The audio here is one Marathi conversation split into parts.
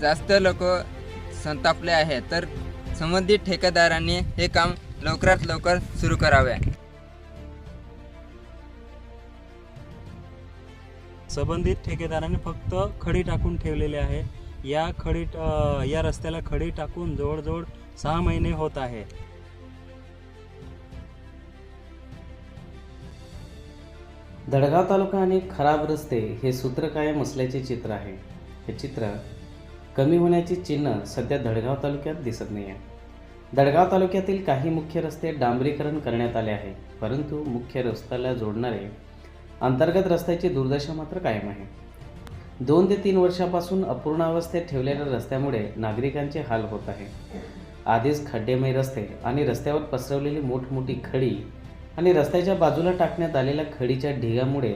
जास्त लोक संतापले आहे तर संबंधित ठेकेदारांनी हे काम लवकरात लवकर सुरू करावे. संबंधित ठेकेदाराने फक्त खडी टाकून ठेवलेले आहे. या खडी या रस्त्याला खडी टाकून जवळजवळ सहा महिने होत आहे. दडगाव तालुका आणि खराब रस्ते हे सूत्र कायम असल्याचे चित्र आहे. हे चित्र कमी होण्याची चिन्ह सध्या दडगाव तालुक्यात दिसत नाही आहे दडगाव तालुक्यातील काही मुख्य रस्ते डांबरीकरण करण्यात आले आहे परंतु मुख्य रस्त्याला जोडणारे अंतर्गत रस्त्याची दुर्दशा मात्र कायम आहे. दोन ते तीन वर्षापासून अपूर्णावस्थेत ठेवलेल्या रस्त्यामुळे नागरिकांचे हाल होत आहे. आधीच खड्डेमय रस्ते आणि रस्त्यावर पसरवलेली मोठमोठी खडी आणि रस्त्याच्या बाजूला टाकण्यात आलेल्या खडीच्या ढिगामुळे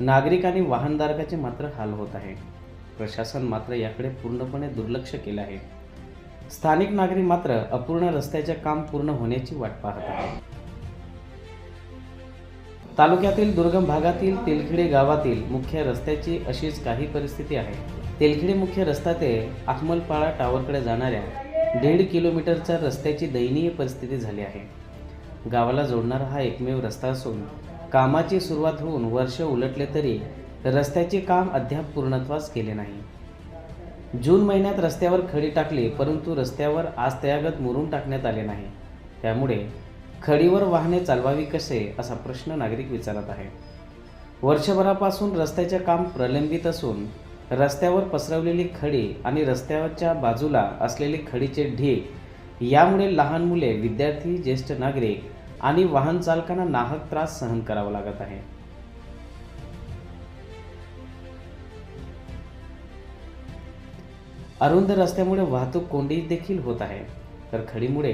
नागरिक आणि वाहनधारकाचे मात्र हाल होत आहे. प्रशासन मात्र याकडे पूर्णपणे दुर्लक्ष केलं आहे. स्थानिक नागरिक मात्र अपूर्ण रस्त्याचे काम पूर्ण होण्याची वाट पाहत आहे तालुक्यातील दुर्गम भागातील तेलखिडे गावातील मुख्य रस्त्याची अशीच काही परिस्थिती आहे. तेलखिडे मुख्य रस्ता ते अखमलपाळा टावरकडे जाणाऱ्या दीड किलोमीटरच्या रस्त्याची दयनीय परिस्थिती झाली आहे. गावाला जोडणारा हा एकमेव रस्ता असून कामाची सुरुवात होऊन वर्ष उलटले तरी रस्त्याचे काम अद्याप पूर्णत्वास केले नाही. जून महिन्यात रस्त्यावर खडी टाकली परंतु रस्त्यावर आज त्यागत मुरून टाकण्यात आले नाही. त्यामुळे खडीवर वाहने चालवावी कसे असा प्रश्न नागरिक विचारत आहे. वर्षभरापासून रस्त्याचे काम प्रलंबित असून रस्त्यावर पसरवलेली खडी आणि रस्त्यावरच्या बाजूला असलेले खडीचे ढीग यामुळे लहान मुले विद्यार्थी ज्येष्ठ नागरिक आणि वाहन चालकांना नाहक त्रास सहन करावा लागत आहे. अरुंद रस्त्यामुळे वाहतूक कोंडी देखील होत आहे. तर खडीमुळे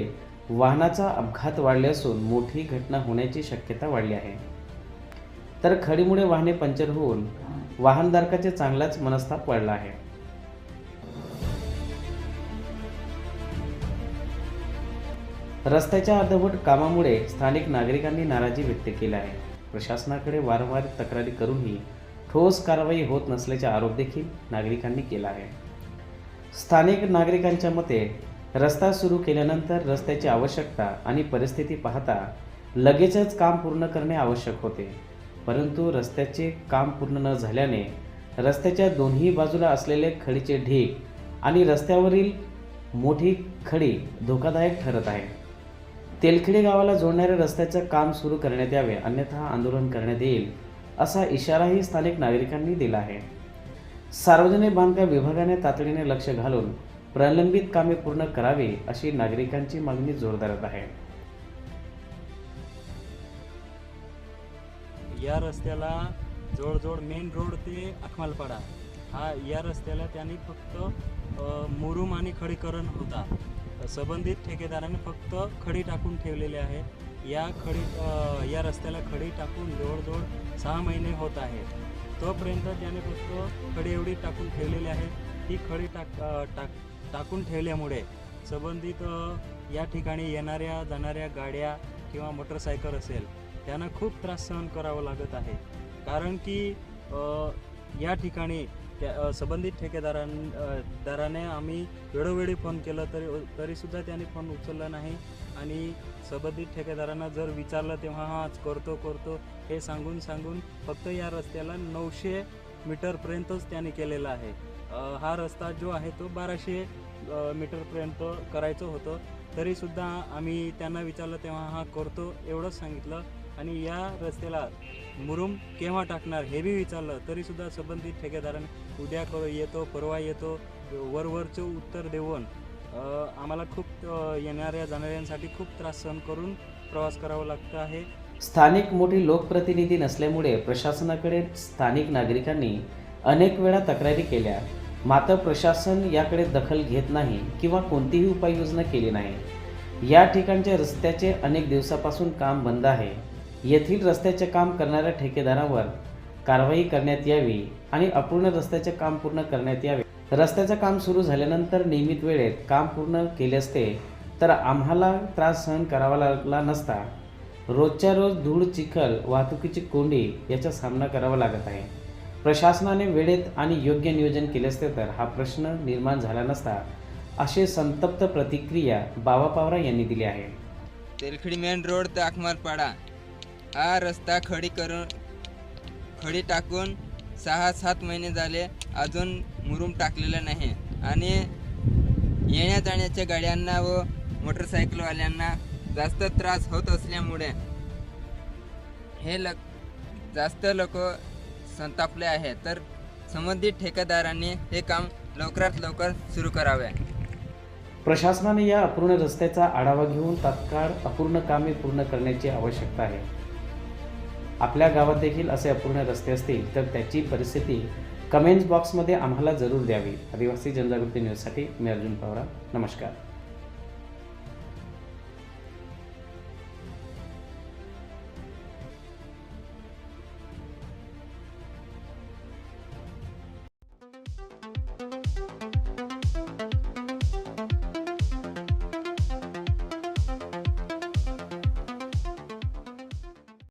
वाहनाचा अपघात वाढले असून मोठी घटना होण्याची शक्यता वाढली आहे. तर खडीमुळे वाहने पंक्चर होऊन वाहनधारकाचे चांगलाच मनस्ताप वाढला आहे. रस्त्याच्या अर्धवट कामामुळे स्थानिक नागरिकांनी नाराजी व्यक्त केली आहे. प्रशासनाकडे वारंवार तक्रारी करूनही ठोस कारवाई होत नसल्याचा आरोप देखील नागरिकांनी केला आहे. स्थानिक नागरिकांच्या मते रस्ता सुरू केल्यानंतर रस्त्याची आवश्यकता आणि परिस्थिती पाहता लगेचच काम पूर्ण करणे आवश्यक होते. परंतु रस्त्याचे काम पूर्ण न झाल्याने रस्त्याच्या दोन्ही बाजूला असलेले खडीचे ढीग आणि रस्त्यावरील मोठी खडी धोकादायक ठरत आहे. तेलखिडे गावाला जोडणाऱ्या रस्त्याचं काम सुरू करण्यात यावे अन्यथा आंदोलन करण्यात येईल असा इशाराही स्थानिक नागरिकांनी दिला आहे. सार्वजनिक बांधकाम विभागाने तातडीने लक्ष घालून प्रलंबित कामे पूर्ण करावी अशी नागरिकांची मागणी जोरदार आहे. या रस्त्याला जवळजवळ मेन रोड ते अखमालपाडा. हा या रस्त्याला त्यांनी फक्त मुरुम आणि खडीकरण होता. संबंधित ठेकेदाराने फक्त खडी टाकून ठेवलेले आहे. या खडी या रस्त्याला खडी टाकून जवळजवळ सहा महिने होत आहे तोपर्यंत त्याने फक्त खडी एवढी टाकून ठेवलेली आहे. ही खडी टाक टाक टाकून ठेवल्यामुळे संबंधित या ठिकाणी येणाऱ्या जाणाऱ्या गाड्या किंवा मोटरसायकल असेल त्यांना खूप त्रास सहन करावा लागत आहे. कारण की या ठिकाणी त्या संबंधित ठेकेदारां दाराने आम्ही वेळोवेळी फोन केलं तरी तरीसुद्धा त्यांनी फोन उचलला नाही. आणि संबंधित ठेकेदारांना जर विचारलं तेव्हा हाच करतो करतो हे सांगून सांगून फक्त या रस्त्याला नऊशे मीटरपर्यंतच त्यांनी केलेला आहे. हा रस्ता जो आहे तो बाराशे मीटरपर्यंत करायचं होतं. तरीसुद्धा आम्ही त्यांना विचारलं तेव्हा हा करतो एवढंच सांगितलं. आणि या रस्त्याला मुरुम केव्हा टाकणार हे बी विचारलं तरीसुद्धा संबंधित ठेकेदाराने उद्या क येतो परवा येतो वरवरचं उत्तर देऊन आम्हाला खूप येणाऱ्या जाणाऱ्यांसाठी खूप त्रास सहन करून प्रवास करावा लागतो आहे. स्थानिक मोठी लोकप्रतिनिधी नसल्यामुळे प्रशासनाकडे स्थानिक नागरिकांनी अनेक वेळा तक्रारी केल्या. मात्र प्रशासन याकडे दखल घेत नाही किंवा कोणतीही उपाययोजना केली नाही. या ठिकाणच्या रस्त्याचे अनेक दिवसापासून काम बंद आहे. येथील रस्त्याचे काम करणाऱ्या ठेकेदारांवर कारवाई करण्यात यावी आणि अपूर्ण रस्त्याचे काम पूर्ण करण्यात यावे. रस्त्याचं काम सुरू झाल्यानंतर नियमित वेळेत काम पूर्ण केले असते तर आम्हाला त्रास सहन करावा लागला नसता. रोजच्या रोज धूळ चिखल वाहतुकीची कोंडी याचा सामना करावा लागत आहे. प्रशासनाने वेळेत आणि योग्य नियोजन केले असते तर हा प्रश्न निर्माण झाला नसता असे संतप्त प्रतिक्रिया बाबा पावरा यांनी दिली आहे. तेलखडी मेन रोड ते अकमालपाडा हा रस्ता खडी करून खडी टाकून सहा सात महिने झाले अजून मुरूम टाकलेला नाही. आणि येण्या जाण्याच्या गाड्यांना व मोटरसायकलवाल्यांना जास्त त्रास होत असल्यामुळे हे लक जास्त लोक संतापले आहे तर संबंधित ठेकेदारांनी हे काम लवकरात लवकर सुरू करावे. प्रशासनाने या अपूर्ण रस्त्याचा आढावा घेऊन तात्काळ अपूर्ण कामे पूर्ण करण्याची आवश्यकता आहे. आपल्या गावात देखील असे अपूर्ण रस्ते असतील तर त्याची परिस्थिती कमेंट्स बॉक्समध्ये आम्हाला जरूर द्यावी. आदिवासी जनजागृती न्यूजसाठी मी अर्जुन पवार. नमस्कार.